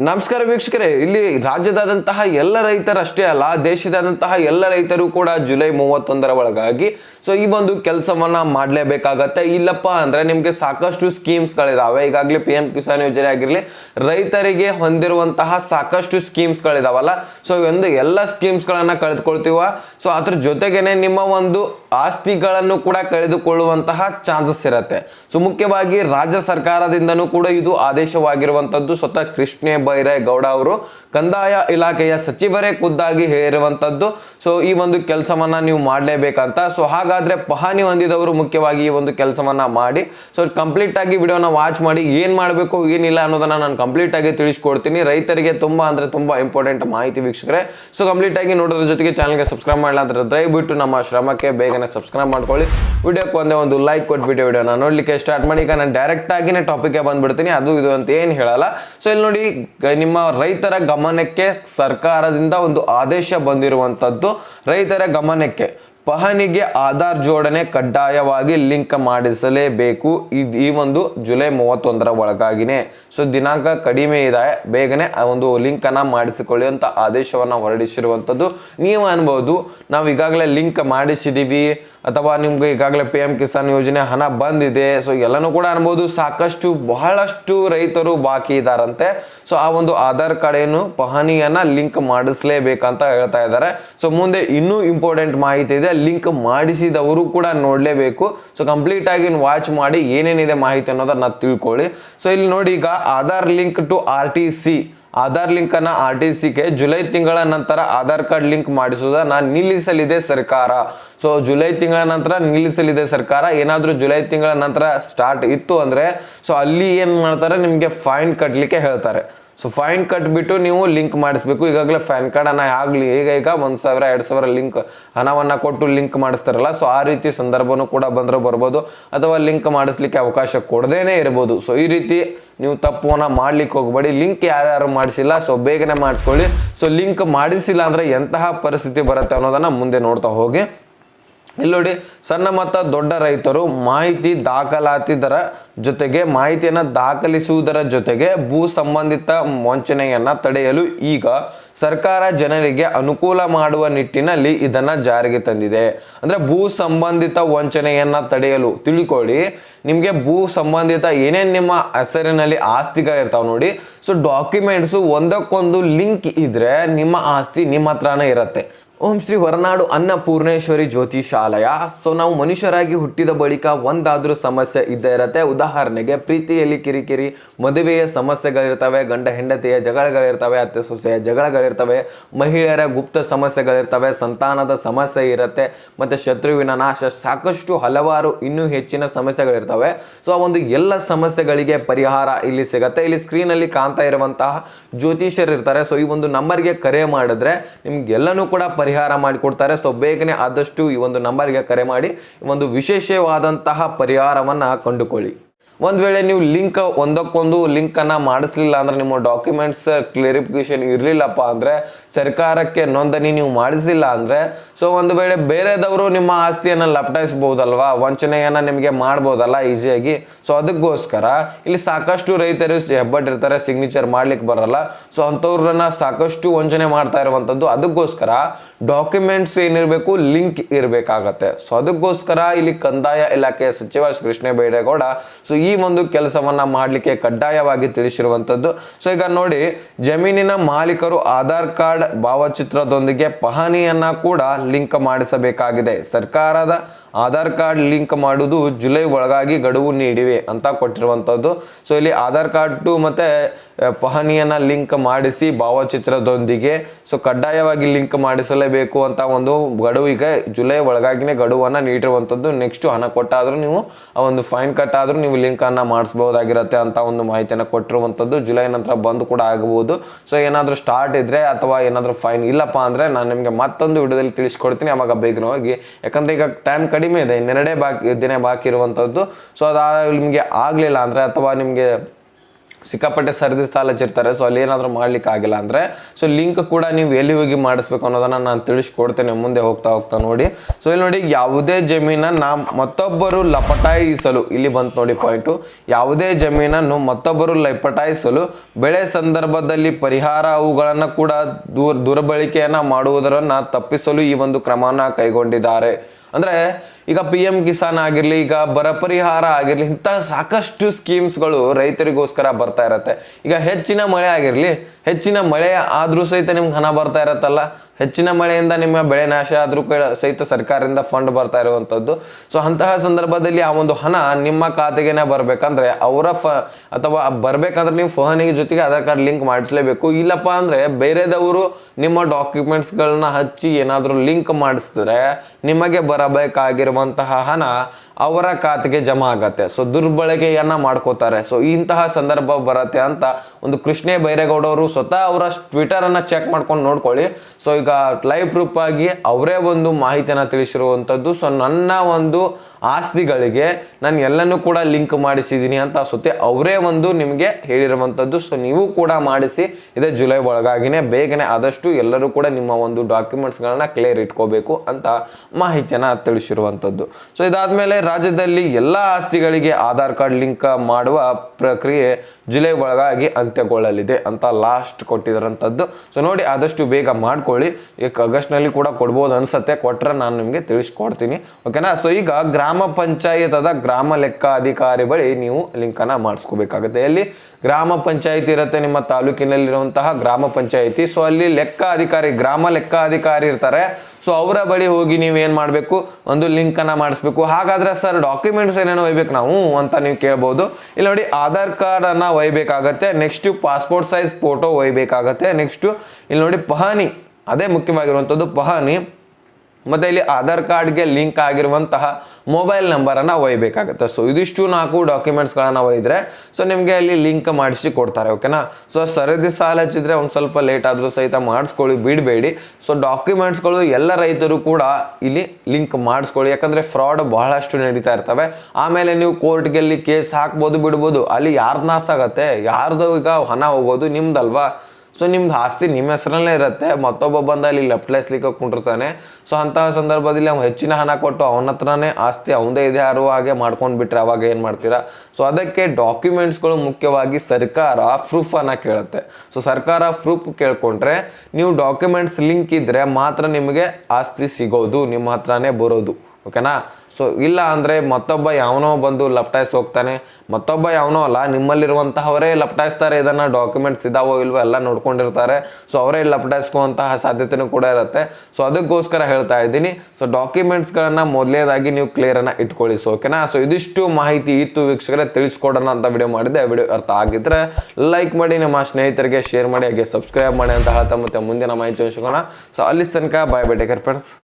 ನಮಸ್ಕಾರ ವೀಕ್ಷಕರೇ, ಇಲ್ಲಿ ರಾಜ್ಯದಾದಂತಹ ಎಲ್ಲ ರೈತರಷ್ಟೇ ಅಲ್ಲ, ದೇಶದಾದಂತಹ ಎಲ್ಲ ರೈತರು ಕೂಡ ಜುಲೈ ಮೂವತ್ತೊಂದರ ಒಳಗಾಗಿ, ಸೊ ಈ ಒಂದು ಕೆಲಸವನ್ನ ಮಾಡಲೇಬೇಕಾಗತ್ತೆ. ಇಲ್ಲಪ್ಪ ಅಂದ್ರೆ ನಿಮ್ಗೆ ಸಾಕಷ್ಟು ಸ್ಕೀಮ್ಸ್ಗಳಿದಾವೆ ಈಗಾಗಲೇ ಪಿ ಎಂ ಕಿಸಾನ್ ಯೋಜನೆ ಆಗಿರಲಿ, ರೈತರಿಗೆ ಹೊಂದಿರುವಂತಹ ಸಾಕಷ್ಟು ಸ್ಕೀಮ್ಸ್ಗಳಿದಾವಲ್ಲ ಸೊ ಒಂದು ಎಲ್ಲ ಸ್ಕೀಮ್ಸ್ಗಳನ್ನ ಕಳೆದುಕೊಳ್ತೀವ. ಸೊ ಅದ್ರ ಜೊತೆಗೇನೆ ನಿಮ್ಮ ಒಂದು ಆಸ್ತಿಗಳನ್ನು ಕೂಡ ಕಳೆದುಕೊಳ್ಳುವಂತಹ ಚಾನ್ಸಸ್ ಇರುತ್ತೆ. ಸೊ, ಮುಖ್ಯವಾಗಿ ರಾಜ್ಯ ಸರ್ಕಾರದಿಂದನೂ ಕೂಡ ಇದು ಆದೇಶವಾಗಿರುವಂತದ್ದು ಸ್ವತಃ ಕೃಷ್ಣ ಬೈರೇಗೌಡ ಅವರು ಕಂದಾಯ ಇಲಾಖೆಯ ಸಚಿವರೇ ಖುದ್ದಾಗಿ ಹೇರುವಂಥದ್ದು ಸೊ, ಈ ಒಂದು ಕೆಲಸವನ್ನ ನೀವು ಮಾಡಲೇಬೇಕಂತ. ಸೊ, ಹಾಗಾದ್ರೆ ಪಹಾನಿ ಹೊಂದಿದವರು ಮುಖ್ಯವಾಗಿ ಈ ಒಂದು ಕೆಲಸವನ್ನ ಮಾಡಿ. ಸೊ ಕಂಪ್ಲೀಟ್ ಆಗಿ ವಿಡಿಯೋನ ವಾಚ್ ಮಾಡಿ. ಏನ್ ಮಾಡಬೇಕು, ಏನಿಲ್ಲ ಅನ್ನೋದನ್ನ ನಾನು ಕಂಪ್ಲೀಟ್ ಆಗಿ ತಿಳಿಸ್ಕೊಡ್ತೀನಿ. ರೈತರಿಗೆ ತುಂಬಾ ಅಂದ್ರೆ ತುಂಬಾ ಇಂಪಾರ್ಟೆಂಟ್ ಮಾಹಿತಿ ವೀಕ್ಷಕರೇ. ಸೊ ಕಂಪ್ಲೀಟ್ ಆಗಿ ನೋಡೋದ್ರ ಜೊತೆಗೆ ಚಾನಲ್ಗೆ ಸಬ್ಸ್ಕ್ರೈಬ್ ಮಾಡಲ್ಲ ದಯವಿಟ್ಟು ನಮ್ಮ ಶ್ರಮಕ್ಕೆ ಬೇಗನೆ ಸಬ್ಸ್ಕ್ರೈಬ್ ಮಾಡ್ಕೊಳ್ಳಿ. ವಿಡಿಯೋಕ್ಕೆ ಒಂದೇ ಒಂದು ಲೈಕ್ ಕೊಟ್ಬಿಟ್ಟು ವಿಡಿಯೋನ ನೋಡಲಿಕ್ಕೆ ಸ್ಟಾರ್ಟ್ ಮಾಡಿ. ಈಗ ನಾನು ಡೈರೆಕ್ಟ್ ಆಗಿನೇ ಟಾಪಿಕ್ಗೆ ಬಂದ್ಬಿಡ್ತೀನಿ. ಅದು ಇದು ಅಂತ ಏನು ಹೇಳಲ್ಲ. ಸೊ ಇಲ್ಲಿ ನೋಡಿ ನಿಮ್ಮ ರೈತರ ಗಮನಕ್ಕೆ ಸರ್ಕಾರದಿಂದ ಒಂದು ಆದೇಶ ಬಂದಿರುವಂಥದ್ದು ರೈತರ ಗಮನಕ್ಕೆ. ಪಹನಿಗೆ ಆಧಾರ್ ಜೋಡಣೆ ಕಡ್ಡಾಯವಾಗಿ ಲಿಂಕ್ ಮಾಡಿಸಲೇಬೇಕು. ಇದು ಈ ಒಂದು ಜುಲೈ ಮೂವತ್ತೊಂದರ ಒಳಗಾಗಿನೇ. ಸೊ, ದಿನಾಂಕ ಕಡಿಮೆ ಇದೆ ಬೇಗನೆ ಆ ಒಂದು ಲಿಂಕನ್ನು ಮಾಡಿಸಿಕೊಳ್ಳಿ ಅಂತ ಆದೇಶವನ್ನು ಹೊರಡಿಸಿರುವಂಥದ್ದು ನೀವು ಅನ್ಬೋದು. ನಾವು ಈಗಾಗಲೇ ಲಿಂಕ್ ಮಾಡಿಸಿದ್ದೀವಿ ಅಥವಾ ನಿಮ್ಗೆ ಈಗಾಗಲೇ ಪಿ ಎಂ ಕಿಸಾನ್ ಯೋಜನೆ ಹಣ ಬಂದಿದೆ. ಸೊ, ಎಲ್ಲನೂ ಕೂಡ ಅನ್ಬೋದು. ಸಾಕಷ್ಟು ಬಹಳಷ್ಟು ರೈತರು ಬಾಕಿ ಇದ್ದಾರಂತೆ ಸೊ ಆ ಒಂದು ಆಧಾರ್ ಕಾರ್ಡ್ ಏನು ಪಹಣಿಯನ್ನ ಲಿಂಕ್ ಮಾಡಿಸ್ಲೇಬೇಕಂತ ಹೇಳ್ತಾ ಇದ್ದಾರೆ. ಸೊ ಮುಂದೆ ಇನ್ನೂ ಇಂಪಾರ್ಟೆಂಟ್ ಮಾಹಿತಿ ಇದೆ. ಲಿಂಕ್ ಮಾಡಿಸಿದವರು ಕೂಡ ನೋಡಲೇಬೇಕು. ಸೊ ಕಂಪ್ಲೀಟ್ ಆಗಿ ವಾಚ್ ಮಾಡಿ ಏನೇನಿದೆ ಮಾಹಿತಿ ಅನ್ನೋದನ್ನ ತಿಳ್ಕೊಳ್ಳಿ. ಸೊ ಇಲ್ಲಿ ನೋಡಿ ಈಗ Aadhaar link to R T C. Aadhaar link ಅನ್ನ ಆರ್ ಟಿ ಸಿಗೆ ಜುಲೈ ತಿಂಗಳ ನಂತರ ಆಧಾರ್ ಕಾರ್ಡ್ ಲಿಂಕ್ ಮಾಡಿಸುವುದನ್ನ ನಿಲ್ಲಿಸಲಿದೆ ಸರ್ಕಾರ. ಸೊ ಜುಲೈ ತಿಂಗಳ ನಂತರ ನಿಲ್ಲಿಸಲಿದೆ ಸರ್ಕಾರ. ಏನಾದರೂ ಜುಲೈ ತಿಂಗಳ ನಂತರ ಸ್ಟಾರ್ಟ್ ಇತ್ತು ಅಂದ್ರೆ ಸೊ ಅಲ್ಲಿ ಏನು ಮಾಡ್ತಾರೆ, ನಿಮಗೆ ಫೈನ್ ಕಟ್ಟಲಿಕ್ಕೆ ಹೇಳ್ತಾರೆ. ಸೊ ಫೈನ್ ಕಟ್ಬಿಟ್ಟು ನೀವು ಲಿಂಕ್ ಮಾಡಿಸ್ಬೇಕು. ಈಗಾಗಲೇ ಫ್ಯಾನ್ ಕಾರ್ಡ್ ಹಣ ಆಗಲಿ, ಈಗ ಈಗ ಒಂದು ಸಾವಿರ, ಎರಡು ಸಾವಿರ ಲಿಂಕ್ ಹಣವನ್ನು ಕೊಟ್ಟು ಲಿಂಕ್ ಮಾಡಿಸ್ತಾರಲ್ಲ ಸೊ ಆ ರೀತಿ ಸಂದರ್ಭನೂ ಕೂಡ ಬಂದರೆ ಬರ್ಬೋದು. ಅಥವಾ ಲಿಂಕ್ ಮಾಡಿಸ್ಲಿಕ್ಕೆ ಅವಕಾಶ ಕೊಡದೇನೆ ಇರ್ಬೋದು. ಸೊ ಈ ರೀತಿ ನೀವು ತಪ್ಪುವನ್ನ ಮಾಡ್ಲಿಕ್ಕೆ ಹೋಗಬೇಡಿ. ಲಿಂಕ್ ಯಾರ್ಯಾರು ಮಾಡಿಸಿಲ್ಲ ಸೊ ಬೇಗನೆ ಮಾಡಿಸ್ಕೊಳ್ಳಿ. ಸೊ ಲಿಂಕ್ ಮಾಡಿಸಿಲ್ಲ ಅಂದರೆ ಎಂತಹ ಪರಿಸ್ಥಿತಿ ಬರುತ್ತೆ ಅನ್ನೋದನ್ನು ಮುಂದೆ ನೋಡ್ತಾ ಹೋಗಿ. ಇಲ್ಲಿ ಸಣ್ಣ ಮತ್ತು ದೊಡ್ಡ ರೈತರು ಮಾಹಿತಿ ದಾಖಲಾತಿದರ ಜೊತೆಗೆ ಮಾಹಿತಿಯನ್ನು ದಾಖಲಿಸುವುದರ ಜೊತೆಗೆ ಭೂ ಸಂಬಂಧಿತ ವಂಚನೆಯನ್ನು ತಡೆಯಲು ಈಗ ಸರ್ಕಾರ ಜನರಿಗೆ ಅನುಕೂಲ ಮಾಡುವ ನಿಟ್ಟಿನಲ್ಲಿ ಇದನ್ನು ಜಾರಿಗೆ ತಂದಿದೆ. ಅಂದರೆ ಭೂ ಸಂಬಂಧಿತ ವಂಚನೆಯನ್ನು ತಡೆಯಲು ತಿಳ್ಕೊಳ್ಳಿ. ನಿಮಗೆ ಭೂ ಸಂಬಂಧಿತ ಏನೇನು ನಿಮ್ಮ ಹೆಸರಿನಲ್ಲಿ ಆಸ್ತಿಗಳಿರ್ತಾವೆ ನೋಡಿ. ಸೊ ಡಾಕ್ಯುಮೆಂಟ್ಸು ಒಂದಕ್ಕೊಂದು ಲಿಂಕ್ ಇದ್ದರೆ ನಿಮ್ಮ ಆಸ್ತಿ ನಿಮ್ಮ ಹತ್ರನೇ ಇರತ್ತೆ. ಓಂ ಶ್ರೀ ಹೊರನಾಡು ಅನ್ನಪೂರ್ಣೇಶ್ವರಿ ಜ್ಯೋತಿಷಾಲಯ. ಸೊ ನಾವು ಮನುಷ್ಯರಾಗಿ ಹುಟ್ಟಿದ ಬಳಿಕ ಒಂದಾದರೂ ಸಮಸ್ಯೆ ಇದ್ದೇ ಇರುತ್ತೆ. ಉದಾಹರಣೆಗೆ, ಪ್ರೀತಿಯಲ್ಲಿ ಕಿರಿಕಿರಿ, ಮದುವೆಯ ಸಮಸ್ಯೆಗಳಿರ್ತವೆ, ಗಂಡ ಹೆಂಡತಿಯ ಜಗಳಗಳಿರ್ತವೆ, ಅತ್ತೆ ಸೊಸೆಯ ಜಗಳಗಳಿರ್ತವೆ, ಮಹಿಳೆಯರ ಗುಪ್ತ ಸಮಸ್ಯೆಗಳಿರ್ತವೆ, ಸಂತಾನದ ಸಮಸ್ಯೆ ಇರುತ್ತೆ, ಮತ್ತು ಶತ್ರುವಿನ ನಾಶ, ಸಾಕಷ್ಟು ಹಲವಾರು ಇನ್ನೂ ಹೆಚ್ಚಿನ ಸಮಸ್ಯೆಗಳಿರ್ತವೆ. ಸೊ ಆ ಒಂದು ಎಲ್ಲ ಸಮಸ್ಯೆಗಳಿಗೆ ಪರಿಹಾರ ಇಲ್ಲಿ ಸಿಗುತ್ತೆ. ಇಲ್ಲಿ ಸ್ಕ್ರೀನಲ್ಲಿ ಕಾಣ್ತಾ ಇರುವಂತಹ ಜ್ಯೋತಿಷ್ಯರು ಇರ್ತಾರೆ ಸೊ ಈ ಒಂದು ನಂಬರ್ಗೆ ಕರೆ ಮಾಡಿದ್ರೆ ನಿಮ್ಗೆಲ್ಲನೂ ಕೂಡ ಪರಿಹಾರ ಮಾಡಿಕೊಡ್ತಾರೆ. ಸೊ ಬೇಗನೆ ಆದಷ್ಟು ಈ ಒಂದು ನಂಬರ್ಗೆ ಕರೆ ಮಾಡಿ ಒಂದು ವಿಶೇಷವಾದಂತಹ ಪರಿಹಾರವನ್ನು ಕಂಡುಕೊಳ್ಳಿ. ಒಂದ್ ವೇಳೆ ನೀವು ಲಿಂಕ್ ಒಂದಕ್ಕೊಂದು ಲಿಂಕನ್ನು ಮಾಡಿಸ್ಲಿಲ್ಲ ಅಂದ್ರೆ ನಿಮ್ಮ ಡಾಕ್ಯುಮೆಂಟ್ಸ್ ಕ್ಲಿಯರಿಫಿಕೇಷನ್ ಇರಲಿಲ್ಲಪ್ಪ ಅಂದರೆ ಸರ್ಕಾರಕ್ಕೆ ನೋಂದಣಿ ನೀವು ಮಾಡಿಸಿಲ್ಲ ಅಂದರೆ ಸೊ ಒಂದು ವೇಳೆ ಬೇರೆದವರು ನಿಮ್ಮ ಆಸ್ತಿಯನ್ನು ಲಪಟಾಯಿಸ್ಬೋದಲ್ವಾ, ವಂಚನೆಯನ್ನು ನಿಮಗೆ ಮಾಡ್ಬೋದಲ್ಲ ಈಸಿಯಾಗಿ ಸೊ ಅದಕ್ಕೋಸ್ಕರ ಇಲ್ಲಿ ಸಾಕಷ್ಟು ರೈತರು ಹೆಬ್ಬಟ್ಟಿರ್ತಾರೆ ಸಿಗ್ನೇಚರ್ ಮಾಡ್ಲಿಕ್ಕೆ ಬರಲ್ಲ ಸೊ ಅಂಥವ್ರನ್ನ ಸಾಕಷ್ಟು ವಂಚನೆ ಮಾಡ್ತಾ ಇರುವಂಥದ್ದು ಅದಕ್ಕೋಸ್ಕರ ಡಾಕ್ಯುಮೆಂಟ್ಸ್ ಏನಿರಬೇಕು, ಲಿಂಕ್ ಇರಬೇಕಾಗತ್ತೆ. ಸೊ ಅದಕ್ಕೋಸ್ಕರ ಇಲ್ಲಿ ಕಂದಾಯ ಇಲಾಖೆಯ ಸಚಿವ ಕೃಷ್ಣ ಬೈರೇಗೌಡ ಸೊ ಈ ಒಂದು ಕೆಲಸವನ್ನ ಮಾಡಲಿಕ್ಕೆ ಕಡ್ಡಾಯವಾಗಿ ತಿಳಿಸಿರುವಂತದ್ದು. ಸೊ ಈಗ ನೋಡಿ, ಜಮೀನಿನ ಮಾಲೀಕರು ಆಧಾರ್ ಕಾರ್ಡ್ ಭಾವಚಿತ್ರದೊಂದಿಗೆ ಪಹಣಿಯನ್ನ ಕೂಡ ಲಿಂಕ್ ಮಾಡಿಸಬೇಕಾಗಿದೆ. ಸರ್ಕಾರದ ಆಧಾರ್ ಕಾರ್ಡ್ ಲಿಂಕ್ ಮಾಡುವುದು ಜುಲೈ ಒಳಗಾಗಿ ಗಡುವು ನೀಡಿವೆ ಅಂತ ಕೊಟ್ಟಿರುವಂಥದ್ದು ಸೊ ಇಲ್ಲಿ ಆಧಾರ್ ಕಾರ್ಡು ಮತ್ತು ಪಹಣಿಯನ್ನು ಲಿಂಕ್ ಮಾಡಿಸಿ ಭಾವಚಿತ್ರದೊಂದಿಗೆ. ಸೊ ಕಡ್ಡಾಯವಾಗಿ ಲಿಂಕ್ ಮಾಡಿಸಲೇಬೇಕು ಅಂತ ಒಂದು ಗಡುವು ಈಗ ಜುಲೈ ಒಳಗಾಗಿನೇ ಗಡುವನ್ನು ನೀಡಿರುವಂಥದ್ದು ನೆಕ್ಸ್ಟು ಹಣ ಕೊಟ್ಟಾದರೂ ನೀವು, ಆ ಒಂದು ಫೈನ್ ಕಟ್ಟಾದರೂ ನೀವು ಲಿಂಕನ್ನು ಮಾಡಿಸ್ಬೋದಾಗಿರುತ್ತೆ ಅಂತ ಒಂದು ಮಾಹಿತಿಯನ್ನು ಕೊಟ್ಟಿರುವಂಥದ್ದು ಜುಲೈ ನಂತರ ಬಂದು ಕೂಡ ಆಗಬಹುದು. ಸೊ ಏನಾದರೂ ಸ್ಟಾರ್ಟ್ ಇದ್ದರೆ ಅಥವಾ ಏನಾದರೂ ಫೈನ್ ಇಲ್ಲಪ್ಪ ಅಂದರೆ, ನಾನು ನಿಮಗೆ ಮತ್ತೊಂದು ವಿಡಿಯೋದಲ್ಲಿ ತಿಳಿಸ್ಕೊಡ್ತೀನಿ. ಅವಾಗ ಹೋಗಿ ಯಾಕಂದರೆ ಈಗ ಟೈಮ್ ಕಡಿಮೆ ಇದೆ, ಇನ್ನೆರಡೇ ಬಾಕಿ, ದಿನ ಬಾಕಿ ಇರುವಂಥದ್ದು ಸೊ ಅದು ನಿಮಗೆ ಆಗಲಿಲ್ಲ ಅಂದ್ರೆ ಅಥವಾ ನಿಮಗೆ ಸಿಕ್ಕಾಪಟ್ಟೆ ಸರದಿ ಹಚ್ಚಿರ್ತಾರೆ ಸೊ ಅಲ್ಲಿ ಏನಾದರೂ ಮಾಡ್ಲಿಕ್ಕೆ ಆಗಿಲ್ಲ ಅಂದರೆ ಸೊ ಲಿಂಕ್ ಕೂಡ ನೀವು ಎಲ್ಲಿ ಹೋಗಿ ಮಾಡಿಸ್ಬೇಕು ಅನ್ನೋದನ್ನ ನಾನು ತಿಳಿಸ್ಕೊಡ್ತೇನೆ, ಮುಂದೆ ಹೋಗ್ತಾ ಹೋಗ್ತಾ ನೋಡಿ. ಸೊ ಇಲ್ಲಿ ನೋಡಿ, ಯಾವುದೇ ಜಮೀನನ್ನ ಮತ್ತೊಬ್ಬರು ಲಪಟಾಯಿಸಲು, ಇಲ್ಲಿ ಬಂತು ನೋಡಿ ಪಾಯಿಂಟು ಯಾವುದೇ ಜಮೀನನ್ನು ಮತ್ತೊಬ್ಬರು ಲಪಟಾಯಿಸಲು, ಬೆಳೆ ಸಂದರ್ಭದಲ್ಲಿ ಪರಿಹಾರ ಅವುಗಳನ್ನು ಕೂಡ ದೂರ, ದುರ್ಬಳಕೆಯನ್ನು ಮಾಡುವುದರನ್ನ ತಪ್ಪಿಸಲು ಈ ಒಂದು ಕ್ರಮನ ಕೈಗೊಂಡಿದ್ದಾರೆ. ಅಂದ್ರೆ ಈಗ ಪಿ ಎಂ ಕಿಸಾನ್ ಆಗಿರ್ಲಿ, ಈಗ ಬರ ಪರಿಹಾರ ಆಗಿರ್ಲಿ ಇಂತಹ ಸಾಕಷ್ಟು ಸ್ಕೀಮ್ಸ್ಗಳು ರೈತರಿಗೋಸ್ಕರ ಬರ್ತಾ ಇರತ್ತೆ. ಈಗ ಹೆಚ್ಚಿನ ಮಳೆ ಆಗಿರ್ಲಿ, ಹೆಚ್ಚಿನ ಮಳೆ ಆದ್ರೂ ಸಹಿತ ನಿಮ್ಗೆ ಹಣ ಬರ್ತಾ ಇರತ್ತಲ್ಲ? ಹೆಚ್ಚಿನ ಮಳೆಯಿಂದ ನಿಮ್ಮ ಬೆಳೆ ನಾಶ ಆದರೂ ಸಹಿತ ಸರ್ಕಾರದಿಂದ ಫಂಡ್ ಬರ್ತಾ ಇರುವಂಥದ್ದು ಸೊ ಅಂತಹ ಸಂದರ್ಭದಲ್ಲಿ ಆ ಒಂದು ಹಣ ನಿಮ್ಮ ಖಾತೆಗೇನೆ ಬರಬೇಕಂದ್ರೆ ಅವರ ಫ, ಅಥವಾ ಬರಬೇಕಂದ್ರೆ ನೀವು ಫೋನಿಗೆ ಜೊತೆಗೆ ಆಧಾರ್ ಕಾರ್ಡ್ ಲಿಂಕ್ ಮಾಡಿಸ್ಲೇಬೇಕು. ಇಲ್ಲಪ್ಪ ಅಂದರೆ ಬೇರೆದವರು ನಿಮ್ಮ ಡಾಕ್ಯುಮೆಂಟ್ಸ್ಗಳನ್ನ ಹಚ್ಚಿ ಏನಾದರೂ ಲಿಂಕ್ ಮಾಡಿಸಿದ್ರೆ ನಿಮಗೆ ಬರಬೇಕಾಗಿರುವಂತಹ ಹಣ ಅವರ ಖಾತೆಗೆ ಜಮಾ ಆಗತ್ತೆ. ಸೊ ದುರ್ಬಳಕೆಯನ್ನು ಮಾಡ್ಕೋತಾರೆ. ಸೊ ಇಂತಹ ಸಂದರ್ಭ ಬರತ್ತೆ ಅಂತ ಒಂದು ಕೃಷ್ಣೇ ಬೈರೇಗೌಡ ಅವರು ಸ್ವತಃ ಅವರ ಟ್ವಿಟರನ್ನು ಚೆಕ್ ಮಾಡ್ಕೊಂಡು ನೋಡ್ಕೊಳ್ಳಿ. ಸೊ ಈಗ ಲೈವ್ ಪ್ರೂಫ್ ಆಗಿ ಅವರೇ ಒಂದು ಮಾಹಿತಿಯನ್ನು ತಿಳಿಸಿರುವಂಥದ್ದು ಸೊ ನನ್ನ ಒಂದು ಆಸ್ತಿಗಳಿಗೆ ನಾನು ಎಲ್ಲನೂ ಕೂಡ ಲಿಂಕ್ ಮಾಡಿಸಿದ್ದೀನಿ ಅಂತ ಸುತ್ತೆ ಅವರೇ ಒಂದು ನಿಮಗೆ ಹೇಳಿರುವಂಥದ್ದು ಸೊ ನೀವು ಕೂಡ ಮಾಡಿಸಿ. ಇದೇ ಜುಲೈ ಒಳಗಾಗಿನೇ ಬೇಗನೆ ಆದಷ್ಟು ಎಲ್ಲರೂ ಕೂಡ ನಿಮ್ಮ ಒಂದು ಡಾಕ್ಯುಮೆಂಟ್ಸ್ಗಳನ್ನ ಕ್ಲಿಯರ್ ಇಟ್ಕೋಬೇಕು ಅಂತ ಮಾಹಿತಿಯನ್ನು ತಿಳಿಸಿರುವಂಥದ್ದು ಸೊ ಇದಾದ್ಮೇಲೆ ರಾಜ್ಯದಲ್ಲಿ ಎಲ್ಲ ಆಸ್ತಿಗಳಿಗೆ ಆಧಾರ್ ಕಾರ್ಡ್ ಲಿಂಕ್ ಮಾಡುವ ಪ್ರಕ್ರಿಯೆ ಜುಲೈ ಒಳಗಾಗಿ ಅಂತ್ಯಗೊಳ್ಳಲಿದೆ ಅಂತ ಲಾಸ್ಟ್ ಕೊಟ್ಟಿದ್ರಂಥದ್ದು ಸೊ ನೋಡಿ ಆದಷ್ಟು ಬೇಗ ಮಾಡ್ಕೊಳ್ಳಿ. ಈಗ ಆಗಸ್ಟ್ನಲ್ಲಿ ಕೂಡ ಕೊಡ್ಬೋದು ಅನ್ಸತ್ತೆ, ಕೊಟ್ರೆ ನಾನು ನಿಮಗೆ ತಿಳಿಸ್ಕೊಡ್ತೀನಿ. ಓಕೆನಾ ಸೊ ಈಗ ಗ್ರಾಮ ಪಂಚಾಯತದ ಗ್ರಾಮ ಲೆಕ್ಕಾಧಿಕಾರಿ ಬಳಿ ನೀವು ಲಿಂಕನ್ನು ಮಾಡಿಸ್ಕೋಬೇಕಾಗುತ್ತೆ. ಎಲ್ಲಿ? ಗ್ರಾಮ ಪಂಚಾಯತಿ ಇರುತ್ತೆ ನಿಮ್ಮ ತಾಲೂಕಿನಲ್ಲಿರುವಂತಹ ಗ್ರಾಮ ಪಂಚಾಯತಿ. ಸೊ ಅಲ್ಲಿ ಲೆಕ್ಕ ಅಧಿಕಾರಿ ಗ್ರಾಮ ಲೆಕ್ಕ ಅಧಿಕಾರಿ ಇರ್ತಾರೆ. ಸೊ ಅವರ ಬಳಿ ಹೋಗಿ ನೀವು ಏನು ಮಾಡಬೇಕು? ಒಂದು ಲಿಂಕನ್ನು ಮಾಡಿಸ್ಬೇಕು. ಹಾಗಾದ್ರೆ ಸರ್ ಡಾಕ್ಯುಮೆಂಟ್ಸ್ ಏನೇನೋ ಒಯ್ಬೇಕು ನಾವು ಅಂತ ನೀವು ಕೇಳ್ಬೋದು. ಇಲ್ಲಿ ನೋಡಿ, ಆಧಾರ್ ಕಾರ್ಡನ್ನು ಒಯ್ಬೇಕಾಗತ್ತೆ ನೆಕ್ಸ್ಟ್ ಪಾಸ್ಪೋರ್ಟ್ ಸೈಜ್ ಫೋಟೋ ಒಯ್ಬೇಕಾಗತ್ತೆ ನೆಕ್ಸ್ಟು ಇಲ್ಲಿ ನೋಡಿ, ಪಹಣಿ. ಅದೇ ಮುಖ್ಯವಾಗಿರುವಂಥದ್ದು ಪಹನಿ ಮತ್ತು ಇಲ್ಲಿ ಆಧಾರ್ ಕಾರ್ಡ್ಗೆ ಲಿಂಕ್ ಆಗಿರುವಂತಹ ಮೊಬೈಲ್ ನಂಬರನ್ನು ಒಯ್ಬೇಕಾಗುತ್ತೆ ಸೊ ಇದಿಷ್ಟು ನಾಲ್ಕು ಡಾಕ್ಯುಮೆಂಟ್ಸ್ಗಳನ್ನು ಒಯ್ದರೆ ಸೊ ನಿಮಗೆ ಅಲ್ಲಿ ಲಿಂಕ್ ಮಾಡಿಸಿ ಕೊಡ್ತಾರೆ ಓಕೆನಾ ಸೊ ಸರದಿ ಸಾಲ ಹಚ್ಚಿದ್ರೆ ಒಂದು ಸ್ವಲ್ಪ ಲೇಟ್ ಆದರೂ ಸಹಿತ ಮಾಡಿಸ್ಕೊಳ್ಳಿ, ಬಿಡಬೇಡಿ. ಸೊ ಡಾಕ್ಯುಮೆಂಟ್ಸ್ಗಳು ಎಲ್ಲ ರೈತರು ಕೂಡ ಇಲ್ಲಿ ಲಿಂಕ್ ಮಾಡಿಸ್ಕೊಳ್ಳಿ. ಯಾಕಂದರೆ ಫ್ರಾಡ್ ಬಹಳಷ್ಟು ನಡೀತಾ ಇರ್ತವೆ. ಆಮೇಲೆ ನೀವು ಕೋರ್ಟ್ಗೆ ಅಲ್ಲಿ ಕೇಸ್ ಹಾಕ್ಬೋದು, ಬಿಡ್ಬೋದು. ಅಲ್ಲಿ ಯಾರ್ದು ನಾಶ ಆಗತ್ತೆ ಯಾರ್ದು ಈಗ ಹಣ ಹೋಗೋದು? ನಿಮ್ದಲ್ವಾ? ಸೊ ನಿಮ್ದು ಆಸ್ತಿ ನಿಮ್ಮ ಹೆಸರಲ್ಲೇ ಇರುತ್ತೆ. ಮತ್ತೊಬ್ಬ ಬಂದ ಅಲ್ಲಿ ಲೆಫ್ಟ್ಲೆಸ್ಲಿಕ್ಕೆ ಕುಂಟಿರ್ತಾನೆ ಸೊ ಅಂತಹ ಸಂದರ್ಭದಲ್ಲಿ ಅವ್ನು ಹೆಚ್ಚಿನ ಹಣ ಕೊಟ್ಟು ಅವನ ಹತ್ರನೇ ಆಸ್ತಿ ಅವನದೇ ಇದೆ ಯಾರು ಹಾಗೆ ಮಾಡ್ಕೊಂಡು ಬಿಟ್ರೆ ಅವಾಗ ಏನು ಮಾಡ್ತೀರಾ? ಸೊ ಅದಕ್ಕೆ ಡಾಕ್ಯುಮೆಂಟ್ಸ್ಗಳು ಮುಖ್ಯವಾಗಿ ಸರ್ಕಾರ ಪ್ರೂಫನ್ನು ಕೇಳುತ್ತೆ. ಸೊ ಸರ್ಕಾರ ಪ್ರೂಫ್ ಕೇಳ್ಕೊಂಡ್ರೆ ನೀವು ಡಾಕ್ಯುಮೆಂಟ್ಸ್ ಲಿಂಕ್ ಇದ್ದರೆ ಮಾತ್ರ ನಿಮಗೆ ಆಸ್ತಿ ಸಿಗೋದು, ನಿಮ್ಮ ಹತ್ರನೇ ಬರೋದು. ಓಕೆನಾ? ಸೊ ಇಲ್ಲ ಅಂದರೆ ಮತ್ತೊಬ್ಬ ಯಾವನೋ ಬಂದು ಲಪ್ಟಾಯಿಸ್ ಹೋಗ್ತಾನೆ. ಮತ್ತೊಬ್ಬ ಯಾವನೋ ಅಲ್ಲ, ನಿಮ್ಮಲ್ಲಿರುವಂತಹವರೇ ಲಪ್ಟಾಯಿಸ್ತಾರೆ. ಇದನ್ನು ಡಾಕ್ಯುಮೆಂಟ್ಸ್ ಇದಾವೋ ಇಲ್ವೋ ಎಲ್ಲ ನೋಡ್ಕೊಂಡಿರ್ತಾರೆ. ಸೊ ಅವರೇ ಲಪ್ಟಾಯಿಸ್ಕೋವಂತಹ ಸಾಧ್ಯತೆನೂ ಕೂಡ ಇರುತ್ತೆ. ಸೊ ಅದಕ್ಕೋಸ್ಕರ ಹೇಳ್ತಾ ಇದ್ದೀನಿ. ಸೊ ಡಾಕ್ಯುಮೆಂಟ್ಸ್ಗಳನ್ನು ಮೊದಲೇದಾಗಿ ನೀವು ಕ್ಲಿಯರನ್ನು ಇಟ್ಕೊಳ್ಳಿ. ಸೊ ಓಕೆನಾ? ಸೊ ಇದಿಷ್ಟು ಮಾಹಿತಿ ಇತ್ತು ವೀಕ್ಷಕರೇ, ತಿಳಿಸ್ಕೊಡೋಣ ಅಂತ ವಿಡಿಯೋ ಮಾಡಿದೆ. ವಿಡಿಯೋ ಅರ್ಥ ಆಗಿದ್ರೆ ಲೈಕ್ ಮಾಡಿ, ನಿಮ್ಮ ಸ್ನೇಹಿತರಿಗೆ ಶೇರ್ ಮಾಡಿ, ಹಾಗೆ ಸಬ್ಸ್ಕ್ರೈಬ್ ಮಾಡಿ ಅಂತ ಹೇಳ್ತಾ ಮತ್ತೆ ಮುಂದಿನ ಮಾಹಿತಿ ಹಂಚ್ಕೋಣ ಸೊ ಅಲ್ಲಿ ತನಕ ಬಾಯ್ ಬೈ ಟೇಕರ್ ಫ್ರೆಂಡ್ಸ್